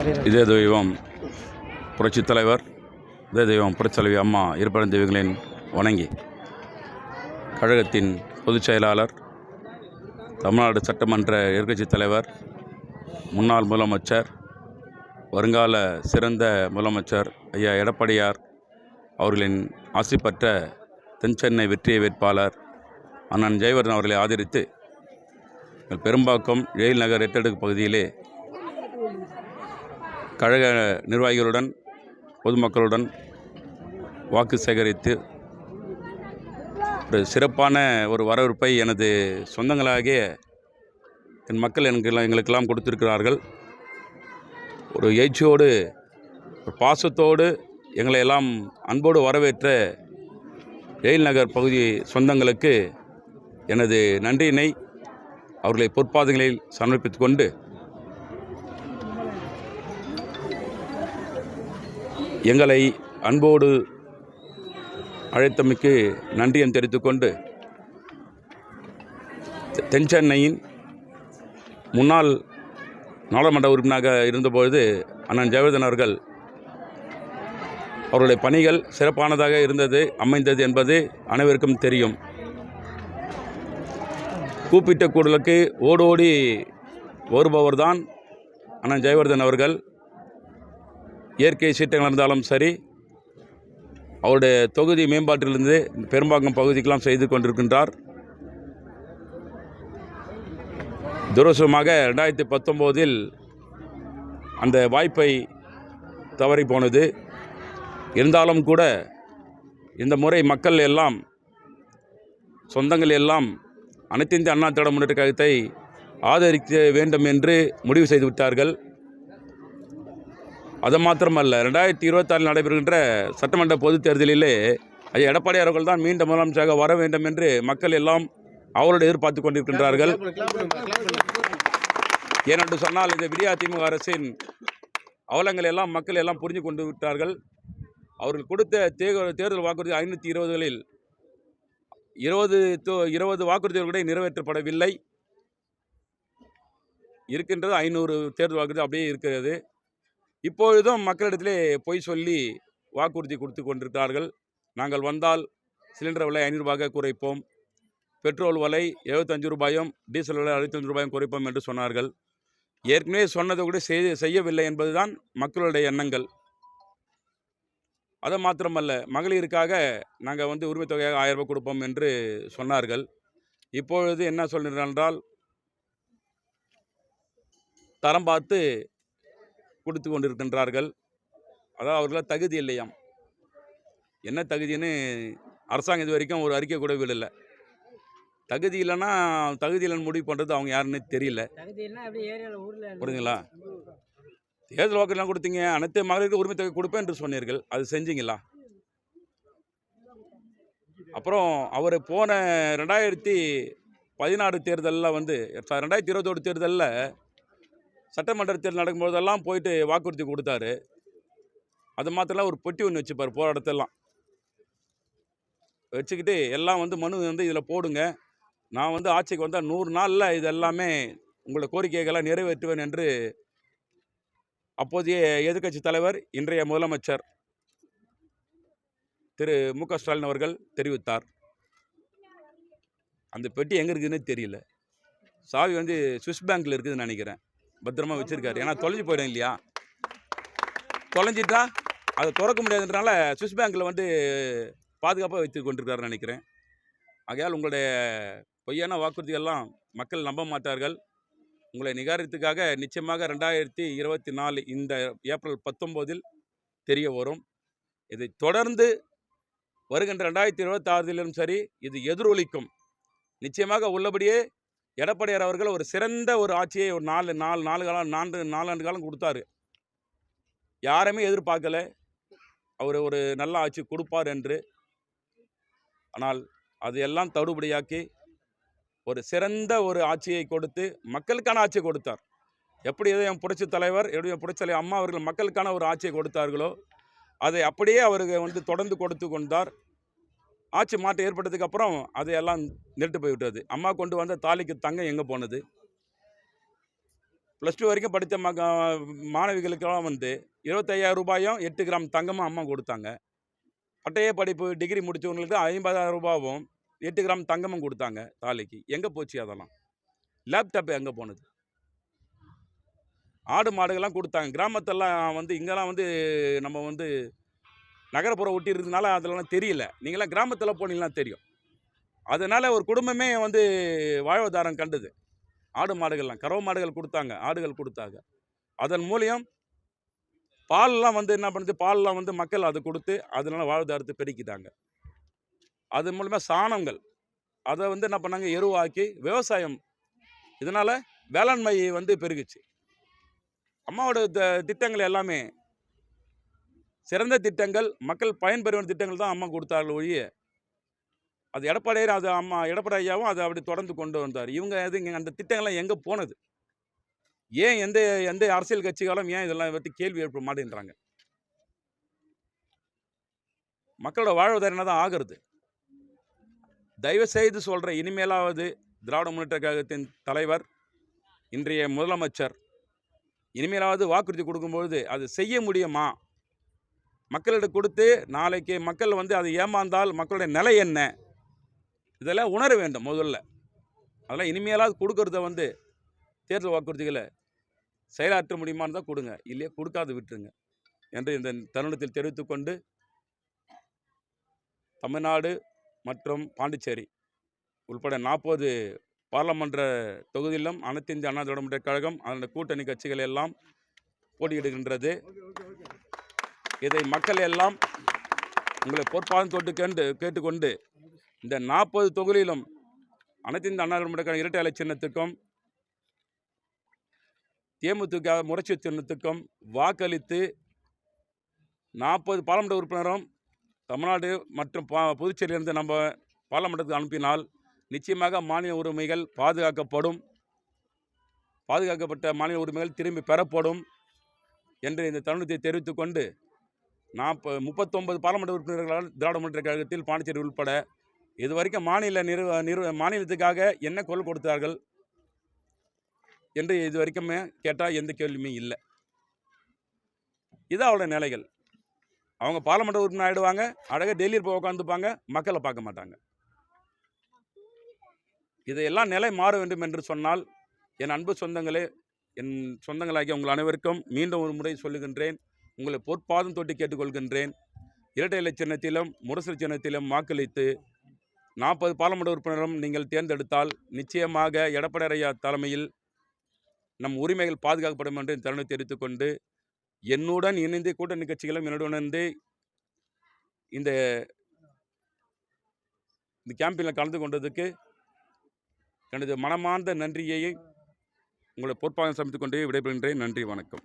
இதே தெய்வம் புரட்சித் தலைவர் இதே தெய்வம் புரட்சித்தலைவி அம்மா இருப்பழம் தெய்வங்களின் வணங்கி கழகத்தின் பொதுச் செயலாளர் தமிழ்நாடு சட்டமன்ற எதிர்க்கட்சித் தலைவர் முன்னாள் முதலமைச்சர் வருங்கால சிறந்த முதலமைச்சர் ஐயா எடப்பாடியார் அவர்களின் ஆசி பெற்ற தென்சென்னை வெற்றிய வேட்பாளர் அண்ணன் ஜெயவர்தன் அவர்களை ஆதரித்து பெரும்பாக்கம் எழில் நகர் எட்டடுக்கு பகுதியிலே கழக நிர்வாகிகளுடன் பொதுமக்களுடன் வாக்கு சேகரித்து ஒரு சிறப்பான ஒரு வரவேற்பை எனது சொந்தங்களாகிய என் மக்கள் எனக்கு எங்களுக்கெல்லாம் கொடுத்திருக்கிறார்கள். ஒரு எழுச்சியோடு ஒரு பாசத்தோடு எங்களை எல்லாம் அன்போடு வரவேற்ற ரெயில் நகர் பகுதி சொந்தங்களுக்கு எனது நன்றியினை அவர்களை பொற்பாதங்களில் சமர்ப்பித்து கொண்டு எங்களை அன்போடு அழைத்தமைக்கு நன்றியம் தெரிவித்துக்கொண்டு தென்சென்னையின் முன்னாள் நாடாளுமன்ற உறுப்பினராக இருந்தபொழுது அண்ணன் ஜெயவர்தன் அவர்கள் அவருடைய பணிகள் சிறப்பானதாக இருந்தது அமைந்தது என்பது அனைவருக்கும் தெரியும். கூப்பிட்ட கூடலுக்கு ஓடோடி வருபவர்தான் அண்ணன் ஜெயவர்தன் அவர்கள். இயற்கை சீற்றங்கள் இருந்தாலும் சரி அவருடைய தொகுதி மேம்பாட்டிலிருந்து பெரும்பாக்கம் பகுதிக்கெல்லாம் செய்து கொண்டிருக்கின்றார். துரசமாக ரெண்டாயிரத்தி பத்தொம்போதில் அந்த வாய்ப்பை தவறி போனது. இருந்தாலும் கூட இந்த முறை மக்கள் எல்லாம் சொந்தங்கள் எல்லாம் அனைத்து இந்திய அண்ணா திராவிட முன்னேற்ற கழகத்தை ஆதரிக்க வேண்டும் என்று முடிவு செய்து விட்டார்கள். அது மாத்திரமல்ல. ரெண்டாயிரத்தி இருபத்தாறில் நடைபெறுகின்ற சட்டமன்ற பொதுத் தேர்தலிலே ஐயா எடப்பாடி அவர்கள் தான் மீண்டும் முதலமைச்சராக வர வேண்டும் என்று மக்கள் எல்லாம் அவரோடு எதிர்பார்த்து கொண்டிருக்கின்றார்கள். ஏனென்று சொன்னால் இந்த விடியா திமுக அரசின் அவலங்கள் எல்லாம் மக்கள் எல்லாம் புரிஞ்சு கொண்டு விட்டார்கள். அவர்கள் கொடுத்த தே- தேர்தல் வாக்குறுதி ஐநூற்றி இருபதுகளில் இருபது இருபது வாக்குறுதிகள் கூட நிறைவேற்றப்படவில்லை. இருக்கின்றது ஐநூறு தேர்தல் வாக்குறுதி அப்படியே இருக்கிறது. இப்பொழுதும் மக்களிடத்திலே பொய் சொல்லி வாக்குறுதி கொடுத்து கொண்டிருக்கிறார்கள். நாங்கள் வந்தால் சிலிண்டர் விலை ஐநூறுரூபாக குறைப்போம். பெட்ரோல் விலை எழுபத்தஞ்சு ரூபாயும் டீசல் விலை அறுபத்தஞ்சு ரூபாயும் குறைப்போம் என்று சொன்னார்கள். ஏற்கனவே சொன்னதை கூட செய்ய செய்யவில்லை என்பதுதான் மக்களுடைய எண்ணங்கள். அது மாத்திரமல்ல மகளிருக்காக நாங்கள் வந்து உரிமை தொகையாக ஆயிரம் ரூபாய் கொடுப்போம் என்று சொன்னார்கள். இப்பொழுது என்ன சொல்கிறார்கள் என்றால் தரம் பார்த்து கொடுத்து கொண்டிருக்கின்றார்கள் அதாவது அவர்களால் தகுதி இல்லையாம். என்ன தகுதின்னு அரசாங்கம் இது வரைக்கும் ஒரு அறிக்கை கூட விடலை. தகுதி இல்லைன்னா தகுதி இல்லைன்னு முடிவு பண்ணுறது அவங்க யாருன்னு தெரியல. புரியுதுங்களா தேர்தல் வாக்குலாம் கொடுத்தீங்க. அனைத்து மகளிருக்கு உரிமை தொகை கொடுப்பேன் என்று சொன்னீர்கள். அது செஞ்சீங்களா? அப்புறம் அவர் போன ரெண்டாயிரத்தி பதினாறு தேர்தலில் வந்து ரெண்டாயிரத்தி இருபத்தோடு தேர்தலில் சட்டமன்ற தேர்தல் நடக்கும்போதெல்லாம் போயிட்டு வாக்குறுதி கொடுத்தாரு. அது மாத்திரம் ஒரு பெட்டி ஒன்று வச்சுப்பார் போராட்டத்தெல்லாம் இடத்தெல்லாம். வச்சுக்கிட்டு எல்லாம் வந்து மனு வந்து இதில் போடுங்க. நான் வந்து ஆட்சிக்கு வந்தால் நூறு நாளில் இது எல்லாமே உங்களோட கோரிக்கைகளை நிறைவேற்றுவேன் என்று அப்போதைய எதிர்க்கட்சி தலைவர் இன்றைய முதலமைச்சர் திரு மு க ஸ்டாலின் அவர்கள் தெரிவித்தார். அந்த பெட்டி எங்கே இருக்குதுன்னு தெரியல. சாவி வந்து சுவிஸ் பேங்க்கில் இருக்குதுன்னு நினைக்கிறேன். பத்திரமா வச்சுருக்காரு. ஏன்னா தொலைஞ்சு போயிடும் இல்லையா? தொலைஞ்சிட்டா அதை திறக்க முடியாதுன்றனால சுவிஸ் பேங்க்கில் வந்து பாதுகாப்பாக வைத்து கொண்டிருக்காருன்னு நினைக்கிறேன். ஆகையால் உங்களுடைய பொய்யான வாக்குறுதியெல்லாம் மக்கள் நம்ப மாட்டார்கள். உங்களை நிகாரத்துக்காக நிச்சயமாக ரெண்டாயிரத்தி இருபத்தி நாலு இந்த ஏப்ரல் பத்தொம்போதில் தெரிய வரும். இதை தொடர்ந்து வருகின்ற ரெண்டாயிரத்தி இருபத்தாறிலும் சரி இது எதிரொலிக்கும். நிச்சயமாக உள்ளபடியே எடப்பாடியார் அவர்கள் ஒரு சிறந்த ஒரு ஆட்சியை ஒரு நாலு நாலு நாலு காலம் நான்கு நாலாண்டு காலம் கொடுத்தாரு. யாருமே எதிர்பார்க்கல. அவர் ஒரு நல்ல ஆட்சி கொடுப்பார் என்று. ஆனால் அது எல்லாம் ஒரு சிறந்த ஒரு ஆட்சியை கொடுத்து மக்களுக்கான ஆட்சியை கொடுத்தார். எப்படி எதோ என் புரட்சி தலைவர் எப்படி என் புரட்சி தலைவர் அம்மா அவர்கள் மக்களுக்கான ஒரு ஆட்சியை கொடுத்தார்களோ அதை அப்படியே அவருக்கு வந்து தொடர்ந்து கொடுத்து கொண்டார். ஆட்சி மாற்றம் ஏற்பட்டதுக்கப்புறம் அதையெல்லாம் அது நிறுத்து போய்விட்டது அம்மா கொண்டு வந்த தாலிக்கு தங்கம் எங்கே போனது? ப்ளஸ் டூ வரைக்கும் படித்த ம மாணவிகளுக்கெல்லாம் வந்து இருபத்தையாயிரம் ரூபாயும் எட்டு கிராம் தங்கமும் அம்மா கொடுத்தாங்க. பட்டய படிப்பு டிகிரி முடித்தவங்களுக்கு ஐம்பதாயிரம் ரூபாவும் எட்டு கிராம் தங்கமும் கொடுத்தாங்க தாலிக்கு. எங்கே போச்சு அதெல்லாம்? லேப்டாப் எங்கே போனது? ஆடு மாடுகள்லாம் கொடுத்தாங்க. கிராமத்தெல்லாம் வந்து இங்கெல்லாம் வந்து நம்ம வந்து நகரப்புறம் ஒட்டி இருந்ததுனால அதெல்லாம் தெரியல. நீங்களாம் கிராமத்தில் போனீங்கன்னா தெரியும். அதனால் ஒரு குடும்பமே வந்து வாழ்வாதாரம் கண்டது. ஆடு மாடுகள்லாம் கறவை மாடுகள் கொடுத்தாங்க ஆடுகள் கொடுத்தாங்க. அதன் மூலியம் பால்லாம் வந்து என்ன பண்ணுது பால்லாம் வந்து மக்கள் அதை கொடுத்து அதனால வாழ்வாதாரத்தை பெருக்கிட்டாங்க. அது மூலமாக சாணங்கள் அதை வந்து என்ன பண்ணாங்க எருவாக்கி விவசாயம் இதனால் வேளாண்மை வந்து பெருகுச்சு. அம்மாவோட த- திட்டங்கள் எல்லாமே சிறந்த திட்டங்கள் மக்கள் பயன்பெறும் திட்டங்கள் தான் அம்மா கொடுத்தார்கள் ஒழிய அது எடப்பாடியார் அது அம்மா எடப்பாடி ஐயாவும் அதை அப்படி தொடர்ந்து கொண்டு வந்தார். இவங்க எது இங்கே அந்த திட்டங்கள்லாம் எங்கே போனது? ஏன் எந்த எந்த அரசியல் கட்சிகளும் ஏன் இதெல்லாம் பற்றி கேள்வி எழுப்ப மாட்டேன்றாங்க? மக்களோட வாழ்வாதாரம் என்ன தான் ஆகிறது? தயவு செய்து சொல்கிற இனிமேலாவது திராவிட முன்னேற்ற கழகத்தின் தலைவர் இன்றைய முதலமைச்சர் இனிமேலாவது வாக்குறுதி கொடுக்கும்பொழுது அது செய்ய முடியுமா? மக்களிடம் கொடுத்து நாளைக்கு மக்கள் வந்து அது ஏமாந்தால் மக்களுடைய நிலை என்ன? இதெல்லாம் உணர வேண்டும் முதல்ல. அதெல்லாம் இனிமேலாவது கொடுக்கறத வந்து தேர்தல் வாக்குறுதிகளை செயலாற்ற முடியுமான்னு தான் கொடுங்க. இல்லையே கொடுக்காது விட்டுருங்க. என்று இந்த தருணத்தில் தெரிவித்துக்கொண்டு தமிழ்நாடு மற்றும் பாண்டிச்சேரி உள்பட நாற்பது பாராளுமன்ற தொகுதியிலும் அனைத்து இந்திய அண்ணா திராவிட கழகம் அதனுடைய கூட்டணி கட்சிகள் எல்லாம் போட்டியிடுகின்றது. இதை மக்கள் எல்லாம் உங்களை பொறுப்பாளன் தொட்டு கேண்டு கேட்டுக்கொண்டு இந்த நாற்பது தொகுதியிலும் அனைத்து இந்த அண்ணா இரட்டை அலை சின்னத்துக்கும் தேமுதிக முரட்சி சின்னத்துக்கும் வாக்களித்து நாற்பது பாராளுமன்ற உறுப்பினரும் தமிழ்நாடு மற்றும் பா புதுச்சேரியிலிருந்து நம்ம பாராளுமன்றத்துக்கு அனுப்பினால் நிச்சயமாக மாநில உரிமைகள் பாதுகாக்கப்படும். பாதுகாக்கப்பட்ட மாநில உரிமைகள் திரும்பி பெறப்படும் என்று இந்த தருணத்தை தெரிவித்துக்கொண்டு நாற்ப முப்பத்தொம்பது பாராளுமன்ற உறுப்பினர்களால் திராவிட முன்னேற்ற கழகத்தில் பாண்டிச்சேரி உள்பட இதுவரைக்கும் மாநில நிறு நிறு மாநிலத்துக்காக என்ன குரல் கொடுத்தார்கள் என்று இது வரைக்குமே கேட்டால் எந்த கேள்வியுமே இல்லை. இது அவளோட நிலைகள். அவங்க பாராளுமன்ற உறுப்பினர் ஆகிடுவாங்க அழகாக டெல்லியில் போய் உட்காந்துப்பாங்க மக்களை பார்க்க மாட்டாங்க. இதையெல்லாம் நிலை மாற வேண்டும் என்று சொன்னால் என் அன்பு சொந்தங்களே என் சொந்தங்களாகிய உங்கள் அனைவருக்கும் மீண்டும் ஒரு முறை சொல்லுகின்றேன். உங்களை பொற்பாதம் தொட்டு கேட்டுக்கொள்கின்றேன். இரட்டை இலை சின்னத்திலும் முரசு சின்னத்திலும் வாக்களித்து நாற்பது பாராளுமன்ற உறுப்பினரும் நீங்கள் தேர்ந்தெடுத்தால் நிச்சயமாக எடப்பாடி தலைமையில் நம் உரிமைகள் பாதுகாக்கப்படும் என்று இந்த தருணத்தை தெரிவித்துக்கொண்டு என்னுடன் இணைந்து கூட்டணி கட்சிகளும் என்னுடன் இணைந்து இந்த இந்த கேம்பில் கலந்து கொண்டதுக்கு எனது மனமார்ந்த நன்றியை உங்களை பொறுப்பாக சமைத்துக் கொண்டு விடைபெறுகின்றேன். நன்றி வணக்கம்.